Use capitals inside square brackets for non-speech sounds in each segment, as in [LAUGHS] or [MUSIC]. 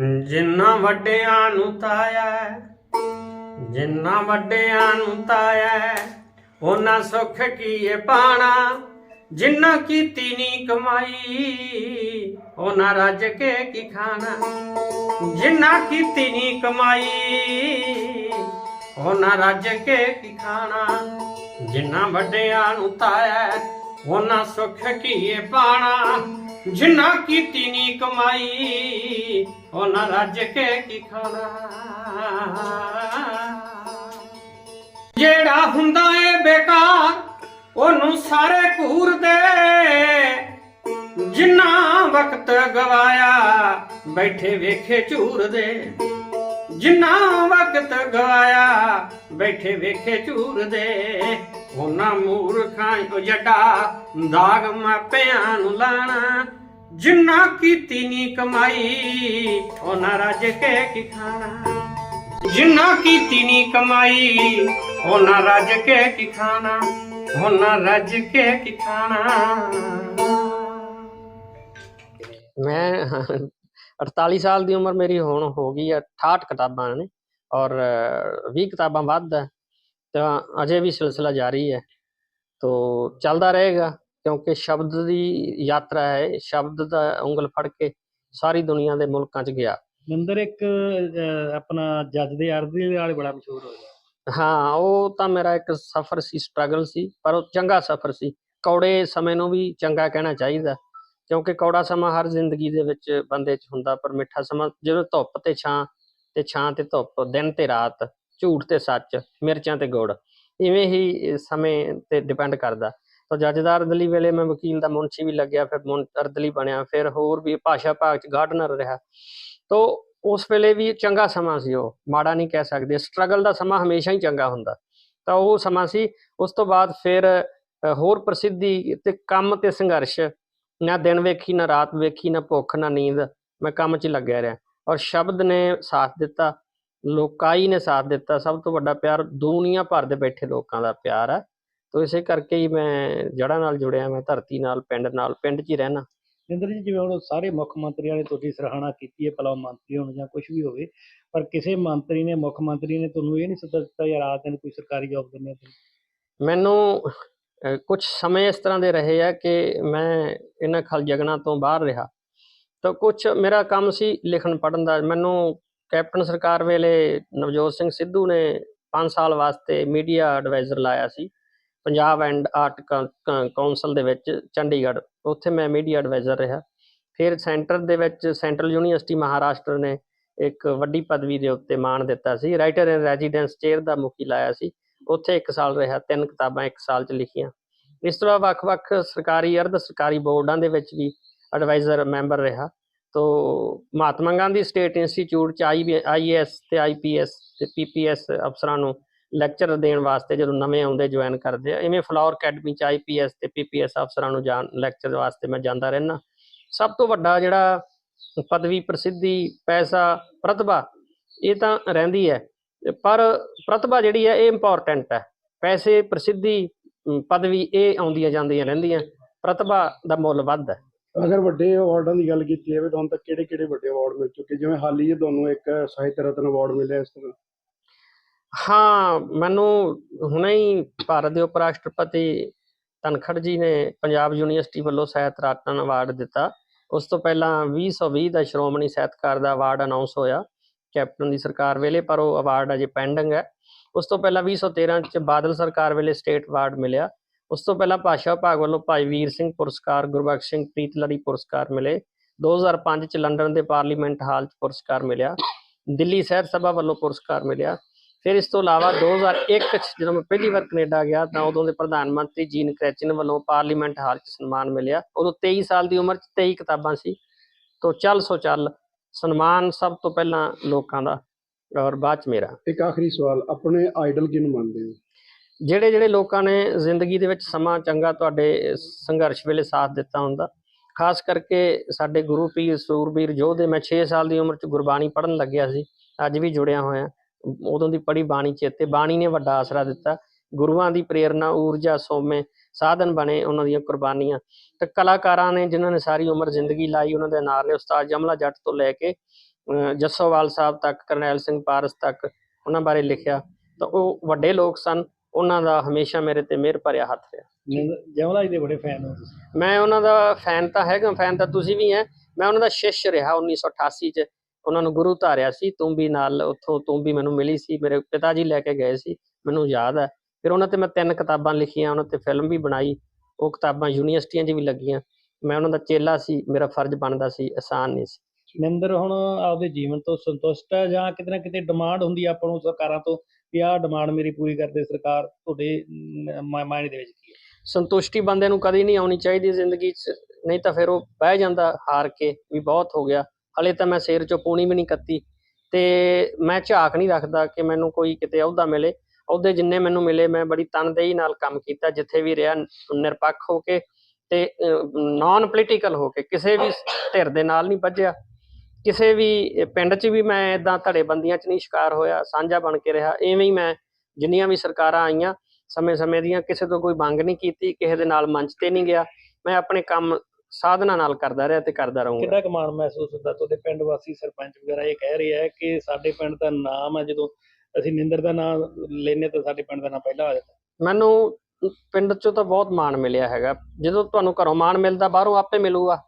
ਜਿੰਨਾ ਵੱਡਿਆਂ ਨੂੰ ਤਾਇਆ, ਜਿੰਨਾ ਵੱਡਿਆਂ ਨੂੰ ਤਾਇਆ, ਉਹਨਾਂ ਸੁੱਖ ਕੀਏ ਪਾਣਾ, ਜਿੰਨਾ ਕੀਤੀ ਨੀ ਕਮਾਈ, ਉਹਨਾਂ ਰੱਜ ਕੇ ਕੀ ਖਾਣਾ। ਜਿੰਨਾ ਕੀਤੀ ਨੀ ਕਮਾਈ, ਉਹਨਾਂ ਰੱਜ ਕੇ ਕੀ ਖਾਣਾ। ਜਿੰਨਾ ਵੱਡਿਆਂ ਨੂੰ ਤਾਇਆ, ਉਹਨਾਂ ਸੁੱਖ ਕੀਏ ਪਾਣਾ। ਜਿੰਨਾ ਕੀਤੀ ਨੀ ਕਮਾਈ, ਉਹਨਾਂ ਰੱਜ ਕੇ ਕੀ ਖਾਣਾ? ਜਿਹੜਾ ਹੁੰਦਾ ਏ ਬੇਕਾਰ, ਉਹਨੂੰ ਸਾਰੇ ਘੂਰਦੇ ਜਿੰਨਾ ਵਕਤ ਗਵਾਇਆ, ਬੈਠੇ ਵੇਖੇ ਝੂਰਦੇ ਜਿੰਨਾ ਵਕਤ ਗਵਾਇਆ, ਬੈਠੇ ਵੇਖੇ ਝੂਰਦੇ ਉਹਨਾਂ ਮੂਰਖਾਂ ਕੋ ਜੱਡਾ ਦਾਗ ਮਾਪਿਆਂ ਨੂੰ ਲਾਣਾ। ਜਿੰਨਾ ਕੀਤੀ ਨੀ ਕਮਾਈ, ਉਹਨਾਂ ਰੱਜ ਕੇ ਕੀ ਖਾਣਾ? ਜਿੰਨਾ ਕੀਤੀ ਨੀ ਕਮਾਈ, ਉਹਨਾਂ ਰੱਜ ਕੇ ਕੀ ਖਾਣਾ? ਉਹਨਾਂ ਰੱਜ ਕੇ ਕੀ ਖਾਣਾ? ਮੈਂ 48 ਸਾਲ ਦੀ ਉਮਰ ਮੇਰੀ ਹੁਣ ਹੋ ਗਈ ਹੈ 68 ਕਿਤਾਬਾਂ ਨੇ ਔਰ 20 ਕਿਤਾਬਾਂ ਵੱਧ ਹੈ, ਤਾਂ ਅਜੇ ਵੀ ਸਿਲਸਿਲਾ ਜਾਰੀ ਹੈ, ਤੋ ਚੱਲਦਾ ਰਹੇਗਾ। ਕਿਉਂਕਿ ਸ਼ਬਦ ਦੀ ਯਾਤਰਾ ਹੈ ਸ਼ਬਦ ਦਾ ਉਂਗਲ ਫੜ ਕੇ ਸਾਰੀ ਦੁਨੀਆ ਦੇ ਮੁਲਕਾਂ 'ਚ ਗਿਆ। ਨਿੰਦਰ ਇੱਕ ਅਹ, ਆਪਣਾ ਜੱਜ ਦੇ ਅਰਦੀ ਵਾਲੇ ਬੜਾ ਮਸ਼ਹੂਰ ਹੋਇਆ। ਹਾਂ ਉਹ ਤਾਂ ਮੇਰਾ ਇੱਕ ਸਫ਼ਰ ਸੀ ਸਟਰਗਲ ਸੀ ਪਰ ਉਹ ਚੰਗਾ ਸਫ਼ਰ ਸੀ। ਕੌੜੇ ਸਮੇਂ ਨੂੰ ਵੀ ਚੰਗਾ ਕਹਿਣਾ ਚਾਹੀਦਾ ਕਿਉਂਕਿ ਕੌੜਾ ਸਮਾਂ ਹਰ ਜ਼ਿੰਦਗੀ ਦੇ ਵਿੱਚ ਬੰਦੇ 'ਚ ਹੁੰਦਾ ਪਰ ਮਿੱਠਾ ਸਮਾਂ ਜਦੋਂ ਧੁੱਪ ਤੇ ਛਾਂ ਤੇ ਛਾਂ ਤੇ ਧੁੱਪ ਦਿਨ ਤੇ ਰਾਤ ਝੂਠ ਤੇ ਸੱਚ ਮਿਰਚਾਂ ਤੇ ਗੁੜ ਇਵੇਂ ਹੀ ਇਹ ਸਮੇਂ ਤੇ ਡਿਪੈਂਡ ਕਰਦਾ। ਤਾਂ ਜੱਜਦਾਰ ਅਰਦਲੀ ਵੇਲੇ ਮੈਂ ਵਕੀਲ ਦਾ ਮੁਨਸ਼ੀ ਵੀ ਲੱਗਿਆ, ਫਿਰ ਮੁਨ ਬਣਿਆ, ਫਿਰ ਹੋਰ ਵੀ ਭਾਸ਼ਾ ਭਾਗ 'ਚ ਗਾਰਡਨਰ ਰਿਹਾ। ਤੋ ਉਸ ਵੇਲੇ ਵੀ ਚੰਗਾ ਸਮਾਂ ਸੀ ਉਹ, ਮਾੜਾ ਨਹੀਂ ਕਹਿ ਸਕਦੇ। ਸਟਰਗਲ ਦਾ ਸਮਾਂ ਹਮੇਸ਼ਾ ਹੀ ਚੰਗਾ ਹੁੰਦਾ। ਤਾਂ ਉਹ ਸਮਾਂ ਸੀ, ਉਸ ਤੋਂ ਬਾਅਦ ਫਿਰ ਹੋਰ ਪ੍ਰਸਿੱਧੀ ਤੇ ਕੰਮ ਤੇ ਸੰਘਰਸ਼। ਨਾ ਦਿਨ ਵੇਖੀ, ਨਾ ਰਾਤ ਵੇਖੀ, ਨਾ ਭੁੱਖ, ਨਾ ਨੀਂਦ, ਮੈਂ ਕੰਮ 'ਚ ਲੱਗਿਆ ਰਿਹਾ। ਔਰ ਸ਼ਬਦ ਨੇ ਸਾਥ ਦਿੱਤਾ, ਲੋਕਾਈ ਨੇ ਸਾਥ ਦਿੱਤਾ। ਸਭ ਤੋਂ ਵੱਡਾ ਪਿਆਰ ਦੁਨੀਆ ਭਰ ਦੇ ਬੈਠੇ ਲੋਕਾਂ ਦਾ ਪਿਆਰ ਹੈ ਤੋ ਇਸੇ ਕਰਕੇ ਹੀ ਮੈਂ ਜੜ੍ਹਾਂ ਨਾਲ ਜੁੜਿਆ ਮੈਂ ਧਰਤੀ ਨਾਲ ਪਿੰਡ ਨਾਲ ਪਿੰਡ 'ਚ ਹੀ ਰਹਿਣਾ ਨਿੰਦਰ ਜੀ ਜਿਵੇਂ ਹੁਣ ਸਾਰੇ ਮੁੱਖ ਮੰਤਰੀਆਂ ਨੇ ਤੁਹਾਡੀ ਸਰਾਹਨਾ ਕੀਤੀ ਹੈ ਭਲਾ ਮੰਤਰੀ ਹੋਣ ਜਾਂ ਕੁਝ ਵੀ ਹੋਵੇ ਪਰ ਕਿਸੇ ਮੰਤਰੀ ਨੇ ਮੁੱਖ ਮੰਤਰੀ ਨੇ ਤੁਹਾਨੂੰ ਇਹ ਨਹੀਂ ਸੱਦਾ ਦਿੱਤਾ ਯਾਰ ਆ ਤੈਨੂੰ ਕੋਈ ਸਰਕਾਰੀ ਜੌਬ ਦਿੰਦੇ ਆ ਮੈਨੂੰ ਕੁਝ ਸਮੇਂ ਇਸ ਤਰ੍ਹਾਂ ਦੇ ਰਹੇ ਆ ਕਿ ਮੈਂ ਇਹਨਾਂ ਖਲ ਜਗਣਾ ਤੋਂ ਬਾਹਰ ਰਿਹਾ। ਤਾਂ ਕੁਝ ਮੇਰਾ ਕੰਮ ਸੀ ਲਿਖਣ ਪੜ੍ਹਨ ਦਾ। ਮੈਨੂੰ ਕੈਪਟਨ ਸਰਕਾਰ ਵੇਲੇ ਨਵਜੋਤ ਸਿੰਘ ਸਿੱਧੂ ਨੇ 5 ਸਾਲ ਵਾਸਤੇ ਮੀਡੀਆ ਐਡਵਾਈਜ਼ਰ ਲਾਇਆ ਸੀ। ਪੰਜਾਬ ਐਂਡ ਆਰਟ ਕਾਉਂਸਲ ਦੇ ਵਿੱਚ ਚੰਡੀਗੜ੍ਹ, ਉੱਥੇ ਮੈਂ ਮੀਡੀਆ ਐਡਵਾਈਜ਼ਰ ਰਿਹਾ। ਫਿਰ ਸੈਂਟਰ ਦੇ ਵਿੱਚ ਸੈਂਟਰਲ ਯੂਨੀਵਰਸਿਟੀ ਮਹਾਰਾਸ਼ਟਰ ਨੇ ਇੱਕ ਵੱਡੀ ਪਦਵੀ ਦੇ ਉੱਤੇ ਮਾਣ ਦਿੱਤਾ ਸੀ। ਰਾਈਟਰ ਇਨ ਰੈਜ਼ੀਡੈਂਸ ਚੇਅਰ ਦਾ ਮੁਖੀ ਲਾਇਆ ਸੀ। ਉੱਥੇ 1 ਸਾਲ ਰਿਹਾ, ਤਿੰਨ ਕਿਤਾਬਾਂ 1 ਸਾਲ ਚ ਲਿਖੀਆਂ। ਇਸ ਤੋਂ ਤਰ੍ਹਾਂ ਵੱਖ-ਵੱਖ ਸਰਕਾਰੀ, ਅਰਧ ਸਰਕਾਰੀ ਬੋਰਡਾਂ ਦੇ ਵਿੱਚ ਵੀ ਐਡਵਾਈਜ਼ਰ ਮੈਂਬਰ ਰਿਹਾ। ਤੋ ਮਹਾਤਮਾ ਗਾਂਧੀ ਸਟੇਟ ਇੰਸਟੀਚਿਊਟ ਚ ਆਈਐਸ ਤੇ ਆਈਪੀਐਸ ਤੇ ਪੀਪੀਐਸ ਅਫਸਰਾਂ ਨੂੰ ਲੈਕਚਰ ਦੇਣ ਵਾਸਤੇ ਜਦੋਂ ਨਵੇਂ ਆਉਂਦੇ ਜੁਆਇਨ ਕਰਦੇ ਆ, ਇਵੇਂ ਫਲਾਵਰ ਅਕੈਡਮੀ ਚ ਆਈਪੀਐਸ ਤੇ ਪੀਪੀਐਸ ਅਫਸਰਾਂ ਨੂੰ ਜਾਣ ਲੈਕਚਰ ਵਾਸਤੇ ਮੈਂ ਜਾਂਦਾ ਰਹਿਣਾ ਸਭ ਤੋਂ ਵੱਡਾ ਜਿਹੜਾ ਪਦਵੀ ਪ੍ਰਸਿੱਧੀ ਪੈਸਾ ਪ੍ਰਤਿਭਾ, ਇਹ ਤਾਂ ਰਹਿੰਦੀ ਹੈ। ਪਰ ਪ੍ਰਤਿਭਾ ਜਿਹੜੀ ਹੈ, ਇਹ ਇੰਪੋਰਟੈਂਟ ਹੈ। ਪੈਸੇ ਪ੍ਰਸਿੱਧੀ ਪਦਵੀ ਇਹ ਆਉਂਦੀਆਂ ਜਾਂਦੀਆਂ ਰਹਿੰਦੀਆਂ। ਪ੍ਰਤਿਭਾ ਦਾ ਮੁੱਲ ਵੱਧ ਹੈ। ਅਗਰ ਵੱਡੇ ਅਵਾਰਡਾਂ ਦੀ ਗੱਲ ਕੀਤੀ ਜਾਵੇ ਤੁਹਾਨੂੰ ਤਾਂ ਕਿਹੜੇ ਕਿਹੜੇ ਵੱਡੇ ਅਵਾਰਡ ਮਿਲ ਚੁੱਕੇ? ਜਿਵੇਂ ਹਾਲ ਹੀ ਤੁਹਾਨੂੰ ਇੱਕ ਸਾਹਿਤ ਰਤਨ ਅਵਾਰਡ ਮਿਲਿਆ ਇਸ ਤਰ੍ਹਾਂ। ਹਾਂ, ਮੈਨੂੰ ਹੁਣੇ ਹੀ ਭਾਰਤ ਦੇ ਉਪ ਰਾਸ਼ਟਰਪਤੀ ਧਨਖੜ ਜੀ ਨੇ ਪੰਜਾਬ ਯੂਨੀਵਰਸਿਟੀ ਵੱਲੋਂ ਸਾਹਿਤ ਰਤਨ ਅਵਾਰਡ ਦਿੱਤਾ। ਉਸ ਤੋਂ ਪਹਿਲਾਂ 2020 ਦਾ ਸ਼੍ਰੋਮਣੀ ਸਾਹਿਤਕਾਰ ਦਾ ਅਵਾਰਡ ਅਨਾਉਂਸ ਹੋਇਆ। ਕੈਪਟਨ ਦੀ ਸਰਕਾਰ ਵੇਲੇ, ਪਰ ਉਹ ਅਵਾਰਡ ਅਜੇ ਪੈਂਡਿੰਗ ਹੈ। ਉਸ ਤੋਂ ਪਹਿਲਾਂ 2013 ਚ ਬਾਦਲ ਸਰਕਾਰ ਵੇਲੇ ਸਟੇਟ ਅਵਾਰਡ ਮਿਲਿਆ। ਉਸ ਤੋਂ ਪਹਿਲਾਂ ਭਾਸ਼ਾ ਵਿਭਾਗ ਵੱਲੋਂ ਭਾਈ ਵੀਰ ਸਿੰਘ ਪੁਰਸਕਾਰ ਗੁਰਬਖਸ਼ ਸਿੰਘ ਪ੍ਰੀਤਲੜੀ ਪੁਰਸਕਾਰ ਮਿਲੇ। 2005 ਚ ਲੰਡਨ ਦੇ ਪਾਰਲੀਮੈਂਟ ਹਾਲ ਚ ਪੁਰਸਕਾਰ ਮਿਲਿਆ। ਦਿੱਲੀ ਸਾਹਿਤ ਸਭਾ ਵੱਲੋਂ ਪੁਰਸਕਾਰ ਮਿਲਿਆ। ਫਿਰ ਇਸ ਤੋਂ ਇਲਾਵਾ 2001 ਚ ਜਦੋਂ ਮੈਂ ਪਹਿਲੀ ਵਾਰ ਕੈਨੇਡਾ ਗਿਆ ਤਾਂ ਉਦੋਂ ਦੇ ਪ੍ਰਧਾਨ ਮੰਤਰੀ ਜੀਨ ਕ੍ਰੈਚਨ ਵੱਲੋਂ ਪਾਰਲੀਮੈਂਟ ਹਾਲ 'ਚ ਸਨਮਾਨ ਮਿਲਿਆ। ਉਦੋਂ 23 ਸਾਲ ਦੀ ਉਮਰ 'ਚ 23 ਕਿਤਾਬਾਂ ਸੀ। ਤੋਂ ਚੱਲ ਸੋ ਚੱਲ ਸਨਮਾਨ ਸਭ ਤੋਂ ਪਹਿਲਾਂ ਲੋਕਾਂ ਦਾ ਔਰ ਬਾਅਦ 'ਚ ਮੇਰਾ। ਇੱਕ ਆਖਰੀ ਸਵਾਲ ਆਪਣੇ ਆਈਡਲ ਕਿਹਨੂੰ ਮੰਨਦੇ ਹੋ? ਜਿਹੜੇ ਜਿਹੜੇ ਲੋਕਾਂ ਨੇ ਜ਼ਿੰਦਗੀ ਦੇ ਵਿੱਚ ਸਮਾਂ ਚੰਗਾ ਤੁਹਾਡੇ ਸੰਘਰਸ਼ ਵੇਲੇ ਸਾਥ ਦਿੱਤਾ ਹੁੰਦਾ ਖਾਸ ਕਰਕੇ ਸਾਡੇ ਗੁਰੂ ਪੀਰ ਸੂਰਬੀਰ ਯੋਧੇ ਮੈਂ 6 ਸਾਲ ਦੀ ਉਮਰ 'ਚ ਗੁਰਬਾਣੀ ਪੜ੍ਹਨ ਲੱਗਿਆ ਸੀ ਅੱਜ ਵੀ ਜੁੜਿਆ ਹੋਇਆ। ਉਦੋਂ ਦੀ ਪੜ੍ਹੀ ਬਾਣੀ ਚੇਤੇ ਬਾਣੀ ਨੇ ਵੱਡਾ ਆਸਰਾ ਦਿੱਤਾ। ਗੁਰੂਆਂ ਦੀ ਪ੍ਰੇਰਣਾ ਊਰਜਾ ਸੋਮੇ ਸਾਧਨ ਬਣੇ ਉਹਨਾਂ ਦੀਆਂ ਕੁਰਬਾਨੀਆਂ। ਤੇ ਕਲਾਕਾਰਾਂ ਨੇ ਜਿਨ੍ਹਾਂ ਨੇ ਸਾਰੀ ਉਮਰ ਜ਼ਿੰਦਗੀ ਲਾਈ ਉਹਨਾਂ ਦੇ ਨਾਰ ਨੇ ਉਸਤਾਦ ਜਮਲਾ ਜੱਟ ਤੋਂ ਲੈ ਕੇ ਜੱਸੋਵਾਲ ਸਾਹਿਬ ਤੱਕ ਕਰਨੈਲ ਸਿੰਘ ਪਾਰਸ ਤੱਕ ਉਹਨਾਂ ਬਾਰੇ ਲਿਖਿਆ। ਤਾਂ ਉਹ ਵੱਡੇ ਲੋਕ ਸਨ। ਉਹਨਾਂ ਦਾ ਹਮੇਸ਼ਾ ਮੇਰੇ ਤੇ ਮਿਹਰ ਭਰਿਆ ਹੱਥ ਰਿਹਾ। ਜਮਲਾ ਜੀ ਦੇ ਬੜੇ ਫੈਨ ਹੋ ਤੁਸੀਂ। ਮੈਂ ਉਹਨਾਂ ਦਾ ਫੈਨ ਤਾਂ ਹੈਗਾ ਫੈਨ ਤਾਂ ਤੁਸੀਂ ਵੀ ਹੈ ਮੈਂ ਉਹਨਾਂ ਦਾ ਸ਼ਿਸ਼ ਰਿਹਾ 1988 ਚ। ਉਹਨਾਂ ਨੂੰ ਗੁਰੂ ਧਾਰਿਆ ਸੀ ਤੂੰ ਵੀ ਨਾਲ ਉੱਥੋਂ ਤੂੰ ਵੀ ਮੈਨੂੰ ਮਿਲੀ ਸੀ ਮੇਰੇ ਪਿਤਾ ਜੀ ਲੈ ਕੇ ਗਏ ਸੀ ਮੈਨੂੰ ਯਾਦ ਹੈ। ਫਿਰ ਉਹਨਾਂ ਤੇ ਮੈਂ ਤਿੰਨ ਕਿਤਾਬਾਂ ਲਿਖੀਆਂ ਉਹਨਾਂ ਤੇ ਫਿਲਮ ਵੀ ਬਣਾਈ ਉਹ ਕਿਤਾਬਾਂ ਯੂਨੀਵਰਸਿਟੀਆਂ 'ਚ ਵੀ ਲੱਗੀਆਂ। ਮੈਂ ਉਹਨਾਂ ਦਾ ਚੇਲਾ ਸੀ ਮੇਰਾ ਫਰਜ਼ ਬਣਦਾ ਸੀ ਆਸਾਨ ਨਹੀਂ ਸੀ। ਨਿੰਦਰ ਹੁਣ ਆਪਦੇ ਜੀਵਨ ਤੋਂ ਸੰਤੁਸ਼ਟ ਹੈ ਜਾਂ ਕਿਤੇ ਨਾ ਕਿਤੇ ਡਿਮਾਂਡ ਹੁੰਦੀ ਆ ਆਪਾਂ ਨੂੰ ਸਰਕਾਰਾਂ ਤੋਂ ਵੀ ਆਹ ਡਿਮਾਂਡ ਮੇਰੀ ਪੂਰੀ ਕਰਦੇ ਸਰਕਾਰ ਤੁਹਾਡੇ ਮਾਇਨੇ ਦੇ ਵਿੱਚ ਕੀ ਹੈ? ਸੰਤੁਸ਼ਟੀ ਬੰਦੇ ਨੂੰ ਕਦੀ ਨਹੀਂ ਆਉਣੀ ਚਾਹੀਦੀ ਜ਼ਿੰਦਗੀ 'ਚ ਨਹੀਂ ਤਾਂ ਫਿਰ ਉਹ ਬਹਿ ਜਾਂਦਾ ਹਾਰ ਕੇ ਵੀ ਬਹੁਤ ਹੋ ਗਿਆ। ਹਲੇ ਤਾਂ ਮੈਂ ਸਿਰ 'ਚੋਂ ਪੂਣੀ ਵੀ ਨਹੀਂ ਕੱਤੀ ਤੇ ਮੈਂ ਝਾਕ ਨਹੀਂ ਰੱਖਦਾ ਕਿ ਮੈਨੂੰ ਕੋਈ ਕਿਤੇ ਅਹੁਦਾ ਮਿਲੇ। ਅਹੁਦੇ ਜਿੰਨੇ ਮੈਨੂੰ ਮਿਲੇ ਮੈਂ ਬੜੀ ਤਨਦੇਹੀ ਨਾਲ ਕੰਮ ਕੀਤਾ, ਜਿੱਥੇ ਵੀ ਰਿਹਾ, ਨਿਰਪੱਖ ਹੋ ਕੇ ਤੇ ਨਾਨ ਪੋਲੀਟੀਕਲ ਹੋ ਕੇ, ਕਿਸੇ ਵੀ ਧਿਰ ਦੇ ਨਾਲ ਨਹੀਂ ਵੱਜਿਆ ਕਿਸੇ ਵੀ ਪਿੰਡ 'ਚ ਵੀ ਮੈਂ ਇਦਾਂ ਧੜੇਬੰਦੀਆਂ 'ਚ ਨਹੀਂ ਸ਼ਿਕਾਰ ਹੋਇਆ, ਸਾਂਝਾ ਬਣ ਕੇ ਰਿਹਾ, ਐਵੇਂ ਹੀ ਮੈਂ ਜਿੰਨੀਆਂ ਵੀ ਸਰਕਾਰਾਂ ਆਈਆਂ ਸਮੇਂ-ਸਮੇਂ ਦੀਆਂ, ਕਿਸੇ ਤੋਂ ਕੋਈ ਮੰਗ ਨਹੀਂ ਕੀਤੀ, ਕਿਸੇ ਦੇ ਨਾਲ ਮੰਚ ਤੇ ਨਹੀਂ ਗਿਆ। ਮੈਂ ਆਪਣੇ ਕੰਮ ਸਾਧਨਾ ਨਾਲ ਕਰਦਾ ਰਿਹਾ ਤੇ ਕਰਦਾ ਰਹੂੰਗਾ। ਕਿੰਨਾ ਕੁ ਮਾਣ ਮਹਿਸੂਸ ਹੁੰਦਾ? ਤੁਹਾਡੇ ਪਿੰਡ ਵਾਸੀ ਸਰਪੰਚ ਵਗੈਰਾ ਇਹ ਕਹਿ ਰਹੇ ਆ ਕਿ ਸਾਡੇ ਪਿੰਡ ਦਾ ਨਾਮ ਹੈ ਜਦੋਂ ਅਸੀਂ ਨਿੰਦਰ ਦਾ ਨਾਮ ਲੈਨੇ ਤਾਂ ਸਾਡੇ ਪਿੰਡ ਦਾ ਨਾਮ ਪਹਿਲਾਂ ਆ ਜਾਂਦਾ। ਮੈਨੂੰ ਪਿੰਡ 'ਚੋਂ ਤਾਂ ਬਹੁਤ ਮਾਣ ਮਿਲਿਆ ਹੈਗਾ। ਜਦੋਂ ਤੁਹਾਨੂੰ ਘਰੋਂ ਮਾਣ ਮਿਲਦਾ ਬਾਹਰੋਂ ਆਪੇ ਮਿਲੂਗਾ।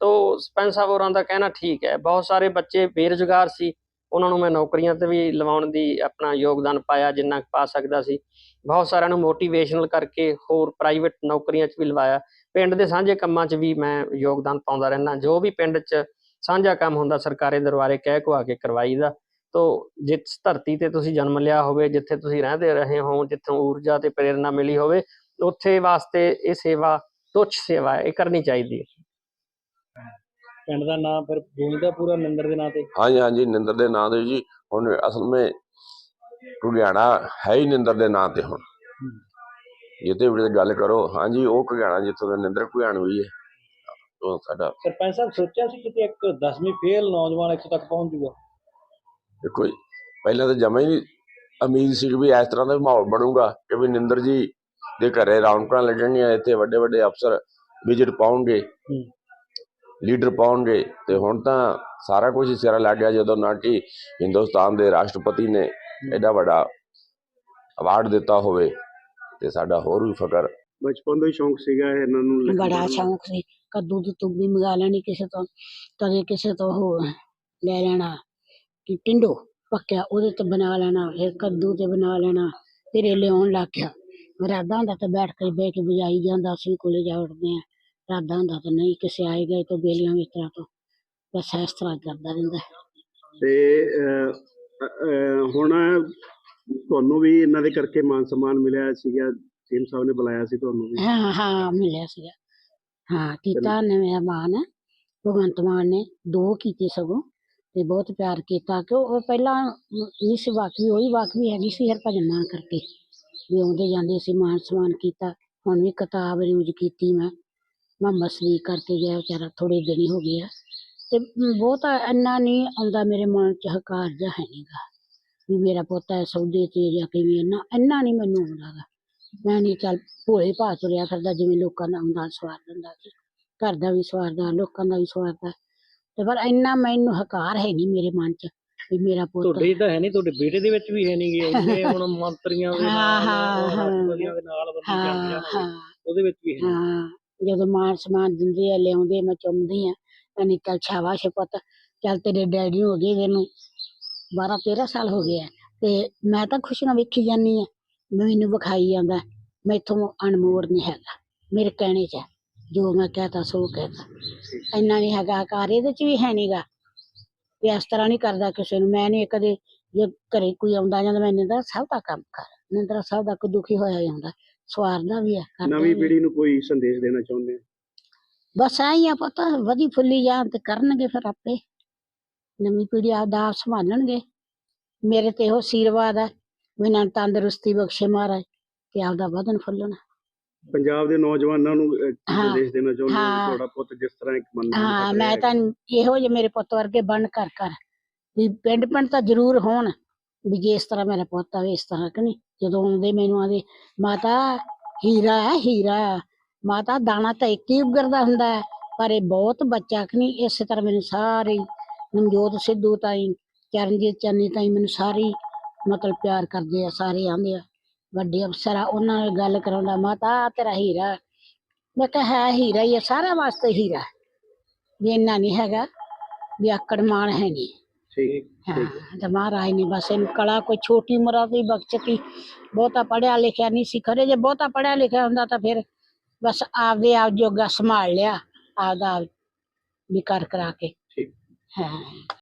ਤੋ ਸਰਪੰਚ ਸਾਹਿਬ ਹੋਰਾਂ ਦਾ ਕਹਿਣਾ ਠੀਕ ਹੈ। ਬਹੁਤ ਸਾਰੇ ਬੱਚੇ ਬੇਰੁਜ਼ਗਾਰ ਸੀ। ਉਹਨਾਂ ਨੂੰ ਮੈਂ ਨੌਕਰੀਆਂ ਤੇ ਵੀ ਲਵਾਉਣ ਦੀ ਆਪਣਾ ਯੋਗਦਾਨ ਪਾਇਆ ਜਿੰਨਾ ਪਾ ਸਕਦਾ ਸੀ। ਬਹੁਤ ਸਾਰਿਆਂ ਨੂੰ ਮੋਟੀਵੇਸ਼ਨਲ ਕਰਕੇ ਹੋਰ ਪ੍ਰਾਈਵੇਟ ਨੌਕਰੀਆਂ 'ਚ ਵੀ ਲਵਾਇਆ। ਪਿੰਡ ਦੇ ਸਾਂਝੇ ਕੰਮਾਂ 'ਚ ਵੀ ਮੈਂ ਯੋਗਦਾਨ ਪਾਉਂਦਾ ਰਹਿਣਾ ਜੋ ਵੀ ਪਿੰਡ 'ਚ ਸਾਂਝਾ ਕੰਮ ਹੁੰਦਾ ਸਰਕਾਰੀ ਦਰਬਾਰੇ ਕਹਿ ਕੋ ਆ ਕੇ ਕਰਵਾਈਦਾ ਤੋ ਜਿਸ ਧਰਤੀ ਤੇ ਤੁਸੀਂ ਜਨਮ ਲਿਆ ਹੋਵੇ ਜਿੱਥੇ ਤੁਸੀਂ ਰਹਿੰਦੇ ਰਹੇ ਹੋ ਜਿੱਥੋਂ ਊਰਜਾ ਤੇ ਪ੍ਰੇਰਣਾ ਮਿਲੀ ਹੋਵੇ ਉੱਥੇ ਵਾਸਤੇ ਇਹ ਸੇਵਾ ਤੁੱਛ ਸੇਵਾ ਹੈ ਇਹ ਕਰਨੀ ਚਾਹੀਦੀ ਹੈ। ਪਿੰਡ ਦਾ ਨਾਮ ਫਿਰ ਗੂੰਜਦਾ ਪੂਰਾ ਨਿੰਦਰ ਦੇ ਨਾਂ ਤੇ? ਹਾਂਜੀ ਹਾਂਜੀ ਨਿੰਦਰ ਦੇ ਨਾਂ ਦੇ ਜੀ। ਹੁਣ ਅਸਲ ਵਿੱਚ ਘੁਗਿਆਣਾ ਹੈ ਹੀ ਨਿੰਦਰ ਦੇ ਨਾਂ ਤੇ ਹੁਣ। ਜਿੱਤੇ ਵੀ ਗੱਲ ਕਰੋ। ਹਾਂਜੀ ਉਹ ਘੁਗਿਆਣਾ ਜਿੱਥੋਂ ਦਾ ਨਿੰਦਰ ਘੁਗਿਆਣ ਵੀ ਹੈ। ਉਹ ਸਾਡਾ ਸਰਪੰਚ ਸਾਹਿਬ ਸੋਚਿਆ ਸੀ ਕਿਤੇ ਇੱਕ 10ਵੀਂ ਫੇਲ ਨੌਜਵਾਨ ਇੱਥੇ ਤੱਕ ਪਹੁੰਚ ਜੂਗਾ? ਦੇਖੋ ਜੀ ਪਹਿਲਾਂ ਤਾਂ ਜਮਾ ਹੀ ਨਹੀਂ ਉਮੀਦ ਸੀ ਕਿ ਵੀ ਇਸ ਤਰ੍ਹਾਂ ਦਾ ਵੀ ਮਾਹੌਲ ਬਣੂਗਾ ਕਿ ਵੀ ਨਿੰਦਰ ਜੀ ਦੇ ਘਰੇ ਰੌਣਕਾਂ ਲੱਗਣਗੀਆਂ ਇੱਥੇ ਵੱਡੇ ਵੱਡੇ ਅਫਸਰ ਵਿਜ਼ਿਟ ਪਾਉਣਗੇ ਹੂੰ। ਲੀਡਰ ਪਾਉਣਗੇ। ਤੇ ਹੁਣ ਤਾਂ ਸਾਰਾ ਕੁਝ ਹੀ ਸਿਰਾ ਲੱਗ ਗਿਆ ਜਦੋਂ ਨਾ ਕਿ ਹਿੰਦੁਸਤਾਨ ਦੇ ਰਾਸ਼ਟਰਪਤੀ ਨੇ ਐਡਾ ਵੱਡਾ ਅਵਾਰਡ ਦਿੱਤਾ ਹੋਵੇ। ਤੇ ਸਾਡਾ ਹੋਰ ਵੀ ਫਕਰ। ਬਚਪਨ ਤੋਂ ਹੀ ਸ਼ੌਂਕ ਸੀਗਾ ਇਹਨਾਂ ਨੂੰ ਲਿਖਣ ਬੜਾ ਦਾ। ਸ਼ੌਂਕ ਸੀ। ਕੱਦੂ ਦੀ ਤੁੰਬੀ ਮੰਗਾ ਲੈਣੀ ਕਿਸੇ ਤੋਂ ਕਦੇ ਕਿਸੇ ਤੋਂ ਉਹ ਲੈ ਲੈਣਾ। ਕਿ ਟਿੰਡੋ ਪੱਕਿਆ ਉਹਦੇ ਤੇ ਬਣਾ ਲੈਣਾ ਫਿਰ ਕੱਦੂ ਤੇ ਬਣਾ ਲੈਣਾ ਫਿਰ ਇਹ ਲਿਆਉਣ ਲੱਗ ਗਿਆ। ਰਾਦਾ ਹੁੰਦਾ ਤਾਂ ਬੈਠ ਕੇ ਬਹਿ ਕੇ ਬਜਾਈ ਜਾਂਦਾ ਸੀ ਕੋਲੇ ਜਾ ਉੱਠਦੇ ਆ ਰਾਦਾ ਹੁੰਦਾ ਤਾਂ ਨਹੀਂ ਕਿਸੇ ਆਏ ਗਏ ਤੋਂ ਬੇਲੀਆਂ ਇਸ ਤਰ੍ਹਾਂ ਤੋਂ ਬਸ ਇਸ ਤਰ੍ਹਾਂ ਕਰਦਾ ਰਹਿੰਦਾ। ਤੇ ਅਹ, ਅਹ, ਹੁਣ ਤੁਹਾਨੂੰ ਵੀ ਇਹਨਾਂ ਦੇ ਕਰਕੇ ਮਾਨ ਸਨਮਾਨ ਮਿਲਿਆ ਸੀਗਾ ਸੀਐਮ ਸਾਹਿਬ ਨੇ ਬੁਲਾਇਆ ਸੀ ਤੁਹਾਨੂੰ ਵੀ। ਹਾਂ ਹਾਂ ਮਿਲਿਆ ਸੀਗਾ। ਹਾਂ ਕੀਤਾ ਨੇ ਮੇਰਾ ਮਾਨ। ਭਗਵੰਤ ਮਾਨ ਨੇ ਦੋ ਕੀਤੇ ਸਗੋਂ ਤੇ ਬਹੁਤ ਪਿਆਰ ਕੀਤਾ ਕਿ ਉਹ ਪਹਿਲਾਂ ਨਹੀਂ ਸੀ ਵਾਕਵੀ ਉਹੀ ਵਾਕਵੀ ਹੈਗੀ ਸੀ ਹਰਭਜਨ ਮਾਨ ਕਰਕੇ। ਵੀ ਆਉਂਦੇ ਜਾਂਦੇ ਸੀ ਮਾਨ ਸਨਮਾਨ ਕੀਤਾ ਹੁਣ ਵੀ ਕਿਤਾਬ ਰਿਊਜ਼ ਕੀਤੀ ਮੈਂ। ਮੈਂ ਮਸਲੀ ਕਰਕੇ ਗਿਆ ਵਿਚਾਰਾ ਥੋੜੇ ਦਿਨ ਹੀ ਹੋ ਗਏ ਆ। ਤੇ ਬਹੁਤ ਇੰਨਾ ਨਹੀਂ ਆਉਂਦਾ ਮੇਰੇ ਮਨ ਚ ਹਕਾਰ ਜਿਹਾ ਹੈ ਨਹੀਂਗਾ ਵੀ ਮੇਰਾ ਪੁੱਤ ਹੈ ਸੌਦੇ ਤੇ ਜਾਂ ਕਿਵੇਂ ਇੰਨਾ ਇੰਨਾ ਨਹੀਂ ਮੈਨੂੰ ਆਉਂਦਾ ਗਾ। ਮੈਂ ਨਹੀਂ ਚੱਲ ਭੋਲੇ ਭਾਅ ਤੁਰਿਆ ਫਿਰਦਾ ਜਿਵੇਂ ਲੋਕਾਂ ਦਾ ਹੁੰਦਾ ਸਵਾਰ ਦਿੰਦਾ ਸੀ। ਘਰ ਦਾ ਵੀ ਸਵਾਰਦਾ ਲੋਕਾਂ ਦਾ ਵੀ ਸਵਾਰਦਾ ਤੇ ਪਰ ਇੰਨਾ ਮੈਨੂੰ ਹਕਾਰ ਹੈ ਨਹੀਂ ਮੇਰੇ ਮਨ ਚ ਵੀ ਮੇਰਾ ਪੁੱਤ ਤੁਹਾਡੇ ਤਾਂ ਹੈ ਨਹੀਂ ਤੁਹਾਡੇ ਬੇਟੇ ਦੇ ਵਿੱਚ ਵੀ ਹੈ ਨਹੀਂ ਗੇ। [LAUGHS] ਹੁਣ ਮੰਤਰੀਆਂ ਦੇ ਨਾਲ। ਰਾਸ਼ਟਰਪਤੀਆਂ ਦੇ ਨਾਲ ਬੰਦੀ ਉਹਦੇ ਵਿੱਚ ਵੀ ਹੈ। ਹਾਂ ਜਦੋਂ ਮਾਨ ਸਮਾਨ ਦਿੰਦੇ ਆ ਲਿਆਉਂਦੇ ਮੈਂ ਚੁੰਮਦੀ ਆ। ਤਾਂ ਨਿਕਲ ਸ਼ਾਬਾਸ਼ ਪੁੱਤ ਚੱਲ ਤੇਰੇ ਡੈਡੀ ਹੋ ਗਏ ਇਹਨੂੰ 12 13 ਸਾਲ ਹੋ ਗਏ ਆ ਤੇ ਮੈਂ ਤਾਂ ਖੁਸ਼ੀਆਂ ਵੇਖੀ ਜਾਨੀ ਆ ਮੈਨੂੰ ਵਿਖਾਈ ਜਾਂਦਾ ਮੈਥੋਂ ਅਨਮੋੜ ਨਹੀਂ ਹੈਗਾ ਮੇਰੇ ਕਹਿਣੇ 'ਚ ਆ। ਜੋ ਮੈਂ ਕਹਤਾ ਸੋ ਕਹਤਾ ਇੰਨਾ ਨਹੀਂ ਹੈਗਾ ਕਾਰ ਇਹਦੇ 'ਚ ਵੀ ਹੈ ਨਹੀਂਗਾ ਵੀ ਇਸ ਤਰ੍ਹਾਂ ਨਹੀਂ ਕਰਦਾ ਕਿਸੇ ਨੂੰ ਮੈਂ ਨਹੀਂ ਕਦੇ ਜੇ ਘਰੇ ਕੋਈ ਆਉਂਦਾ ਜਾਂਦਾ ਮੈਂ ਨਿੰਦਰਾ ਸਭ ਦਾ ਕੰਮ ਕਰ ਨਿੰਦਰਾ ਸਭ ਦਾ ਕੋਈ ਦੁਖੀ ਹੋਇਆ ਜਾਂਦਾ ਸਵਾਰਦਾ ਵੀ ਆ ਕਰਦਾ ਨਵੀਂ ਵੀ ਆ। ਪੀੜ੍ਹੀ ਨੂੰ ਕੋਈ ਸੰਦੇਸ਼ ਦੇਣਾ ਚਾਹੁੰਦੇ ਹੋ ਬਸ ਆਈ ਆ ਪਤਾ ਵਧੀ ਫੁੱਲੀ ਜਾਣ ਤੇ ਕਰਨਗੇ ਫਿਰ ਆਪੇ ਨਵੀਂ ਪੀੜ੍ਹੀ ਆਪਦਾ ਆਪ ਸੰਭਾਲਣਗੇ। ਮੇਰੇ ਤੇ ਇਹੋ ਆਸ਼ੀਰਵਾਦ ਹੈ ਇਹਨਾਂ ਨੂੰ ਤੰਦਰੁਸਤੀ ਬਖਸ਼ੇ ਮਹਾਰਾਜ ਤੇ ਆਪਦਾ ਵਧਣ ਫੁੱਲਣ। ਪੰਜਾਬ ਦੇ ਨੌਜਵਾਨਾਂ ਨੂੰ ਅਹ, ਕੀ ਹਾਂ, ਸੰਦੇਸ਼ ਦੇਣਾ ਚਾਹੁੰਦੇ ਹੋ? ਹਾਂ। ਤੁਹਾਡਾ ਪੁੱਤ ਜਿਸ ਤਰ੍ਹਾਂ ਇੱਕ ਮੰਨ ਹਾਂ ਮੈਂ ਤਾਂ ਇਹੋ ਜਿਹੇ ਮੇਰੇ ਪੁੱਤ ਵਰਗੇ ਬਣ ਕਰ ਕਰ ਵੀ ਪਿੰਡ ਪਿੰਡ ਤਾਂ ਜ਼ਰੂਰ ਹੋਣ ਵੀ ਜੇ ਇਸ ਤਰ੍ਹਾਂ ਮੇਰਾ ਪੁੱਤ ਆਵੇ ਇਸ ਤਰ੍ਹਾਂ ਕਿ ਨਹੀਂ? ਜਦੋਂ ਆਉਂਦੇ ਮੈਨੂੰ ਆਦੇ ਮਾਤਾ ਹੀਰਾ ਹੈ ਹੀਰਾ। ਮਾਤਾ ਦਾਣਾ ਤਾਂ ਇੱਕ ਹੀ ਉਗਰਦਾ ਹੁੰਦਾ ਹੈ ਪਰ ਇਹ ਬਹੁਤ ਬੱਚਾ ਕਿ ਨਹੀਂ? ਇਸੇ ਤਰ੍ਹਾਂ ਮੈਨੂੰ ਸਾਰੇ ਹੀ ਨਵਜੋਤ ਸਿੱਧੂ ਤਾਈਂ ਚਰਨਜੀਤ ਚੰਨੀ ਤਾਈਂ ਮੈਨੂੰ ਸਾਰੇ ਮਤਲਬ ਪਿਆਰ ਕਰਦੇ ਆ ਸਾਰੇ ਆਂਦੇ ਆ। ਵੱਡੇ ਅਫਸਰ ਆ ਉਹਨਾਂ ਨਾਲ ਗੱਲ ਕਰਾਉਂਦਾ ਮਾਤਾ ਆਹ ਤੇਰਾ ਹੀਰਾ। ਮੈਂ ਕਿਹਾ ਹੈ ਹੀਰਾ ਹੀ ਆ ਸਾਰਿਆਂ ਵਾਸਤੇ ਹੀਰਾ। ਵੀ ਇੰਨਾ ਨਹੀਂ ਹੈਗਾ ਵੀ ਆਕੜ ਮਾਣ ਹੈ ਨਹੀਂ। ਠੀਕ ਹਾਂ ਤੇ ਮਹਾਰਾਜ ਨੇ ਬਸ ਇਹਨੂੰ ਕਲਾ ਕੋਈ ਛੋਟੀ ਉਮਰ ਦੀ ਬਖਸ਼ਤੀ ਬਹੁਤਾ ਪੜਿਆ ਲਿਖਿਆ ਨਹੀਂ ਸੀ ਖਰੇ ਜੇ ਬਹੁਤਾ ਪੜਿਆ ਲਿਖਿਆ ਹੁੰਦਾ ਤਾਂ ਫਿਰ ਬਸ ਆਪਦੇ ਆਪ ਜੋਗਾ ਸੰਭਾਲ ਲਿਆ ਆਪਦਾ ਆਪ ਵੀ ਕਰ ਕਰਾ ਕੇ। ਠੀਕ ਹਾਂ